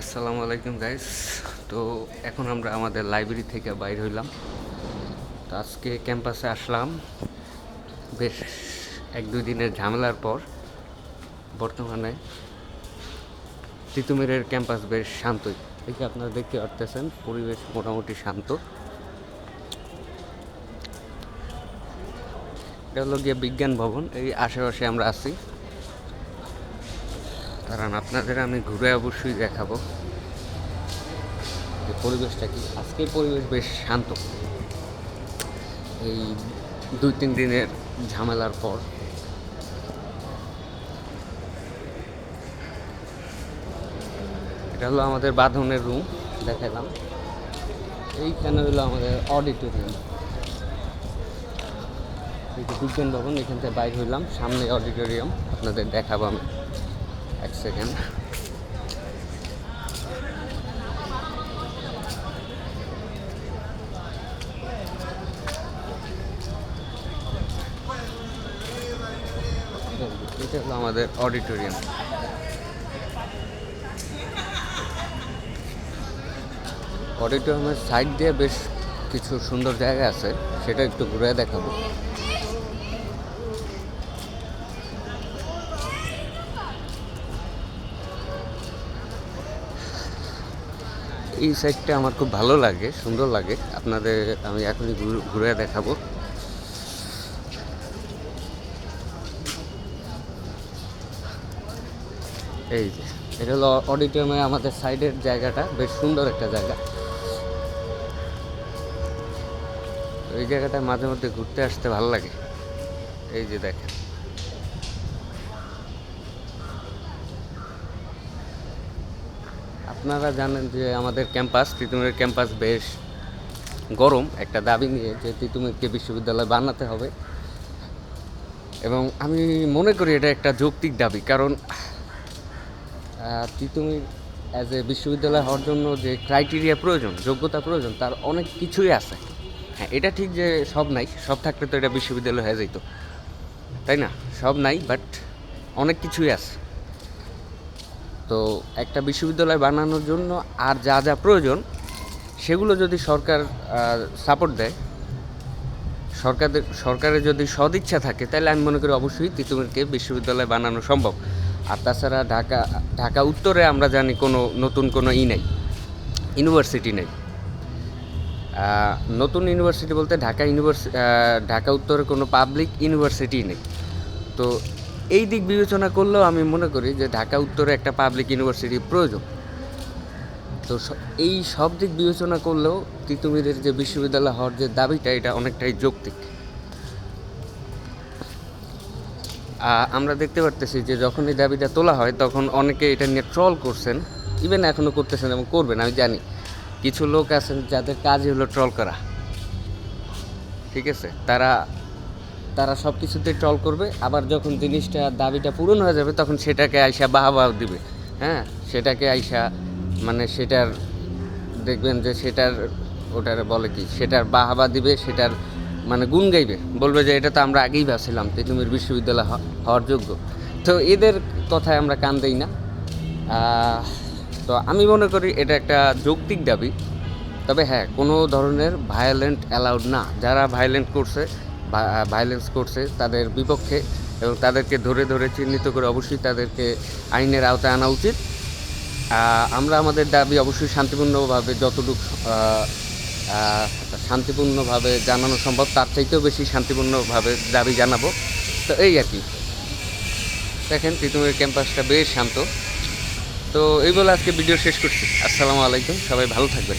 আসসালামু আলাইকুম গাইস তো এখন আমরা আমাদের লাইব্রেরি থেকে বাইর হইলাম। তো আজকে ক্যাম্পাসে আসলাম। বেশ এক দুই দিনের ঝামেলার পর বর্তমানে তিতুমিরের ক্যাম্পাস বেশ শান্তই দেখি আপনারা দেখতে পারতেছেন, পরিবেশ মোটামুটি শান্ত। এটা হলো গিয়ে বিজ্ঞান ভবন, এই আশেপাশে আমরা আছি। কারণ আপনাদের আমি ঘুরে অবশ্যই দেখাবো যে পরিবেশটা কি। আজকের পরিবেশ বেশ শান্ত। এই দুই তিন দিনের ঝামেলার পর। এটা হলো আমাদের বাঁধনের রুম দেখালাম। এইখানে হলো আমাদের অডিটোরিয়াম বিজ্ঞান ভবন, এখান থেকে বাইর হইলাম। সামনে অডিটোরিয়াম আপনাদের দেখাবো আমি। এক সেকেন্ড। এটা হলো আমাদের অডিটোরিয়াম। অডিটোরিয়ামের সাইড দিয়ে বেশ কিছু সুন্দর জায়গা আছে, সেটা একটু ঘুরে দেখাবো। এই সাইডটা আমার খুব ভালো লাগে, সুন্দর লাগে। আপনাদের আমি এখনই ঘুর- দেখাবো। এই যে, এটা হলো অডিটোরিয়ামে আমাদের সাইডের জায়গাটা, বেশ সুন্দর একটা জায়গা। এই জায়গাটা মাঝে মধ্যে ঘুরতে আসতে ভালো লাগে। এই যে দেখেন। আপনারা জানেন যে আমাদের ক্যাম্পাস তিতুমিরের ক্যাম্পাস বেশ গরম, একটা দাবি নিয়ে যে তিতুমিরকে বিশ্ববিদ্যালয় বানাতে হবে। এবং আমি মনে করি এটা একটা যৌক্তিক দাবি, কারণ তিতুমির অ্যাজ এ বিশ্ববিদ্যালয় হওয়ার জন্য যে ক্রাইটেরিয়া প্রয়োজন, যোগ্যতা প্রয়োজন, তার অনেক কিছুই আছে। হ্যাঁ এটা ঠিক যে সব নাই, সব থাকলে তো এটা বিশ্ববিদ্যালয় হয়ে যেত তাই না? সব নাই বাট অনেক কিছুই আছে। তো একটা বিশ্ববিদ্যালয় বানানোর জন্য আর যা যা প্রয়োজন, সেগুলো যদি সরকার সাপোর্ট দেয় সরকারের সরকারের যদি সদিচ্ছা থাকে, তাহলে আমি মনে করি অবশ্যই তিতুমিরকে বিশ্ববিদ্যালয় বানানো সম্ভব। আর তাছাড়া ঢাকা ঢাকা উত্তরে আমরা জানি কোনো নতুন কোনো ই নেই, ইউনিভার্সিটি নেই। নতুন ইউনিভার্সিটি বলতে ঢাকা ইউনিভার্সি ঢাকা উত্তরে কোনো পাবলিক ইউনিভার্সিটি নেই। তো এই দিক বিবেচনা করলেও আমি মনে করি যে ঢাকা, উত্তরে একটা পাবলিক ইউনিভার্সিটি প্রয়োজন। তো এই সব দিক বিবেচনা করলেও তিতুমিরের যে বিশ্ববিদ্যালয় হওয়ার যে দাবিটা, এটা অনেকটাই যৌক্তিক। আমরা দেখতে পারতেছি যে যখন এই দাবিটা তোলা হয়, তখন অনেকে এটা নিয়ে ট্রল করছেন ইভেন এখনও করতেছেন এবং করবেন, আমি জানি। কিছু লোক আছেন যাদের কাজই হলো ট্রল করা। ঠিক আছে? তারা তারা সব কিছুতে ট্রল করবে, আবার যখন জিনিসটা, দাবিটা পূরণ হয়ে যাবে, তখন সেটাকে আইসা বাহাবা দিবে। হ্যাঁ? সেটাকে আইসা মানে সেটার, দেখবেন যে সেটার, ওটার বলে কি, সেটার বাহাবা দিবে, সেটার মানে গুণ গাইবে। বলবে যে এটা তো আমরা আগেই ভাবছিলাম তেতুমির বিশ্ববিদ্যালয় হওয়ার যোগ্য। তো এদের কথায় আমরা কান দেই না। তো আমি মনে করি এটা একটা যৌক্তিক দাবি। তবে হ্যাঁ কোনো ধরনের ভায়োলেন্ট অ্যালাউড না। যারা ভায়োলেন্ট করছে ভায়োলেন্স করছে তাদের বিপক্ষে এবং তাদেরকে ধরে ধরে চিহ্নিত করে অবশ্যই তাদেরকে আইনের আওতায় আনা উচিত। আমরা আমাদের দাবি অবশ্যই শান্তিপূর্ণভাবে যতটুকু শান্তিপূর্ণভাবে জানানো সম্ভব, তার চাইতেও বেশি শান্তিপূর্ণভাবে দাবি জানাব। তো এই আর কি। দেখেন, তিতুমির ক্যাম্পাসটা বেশ শান্ত। তো এই বলে আজকে ভিডিও শেষ করছি। আসসালামু আলাইকুম, সবাই ভালো থাকবেন।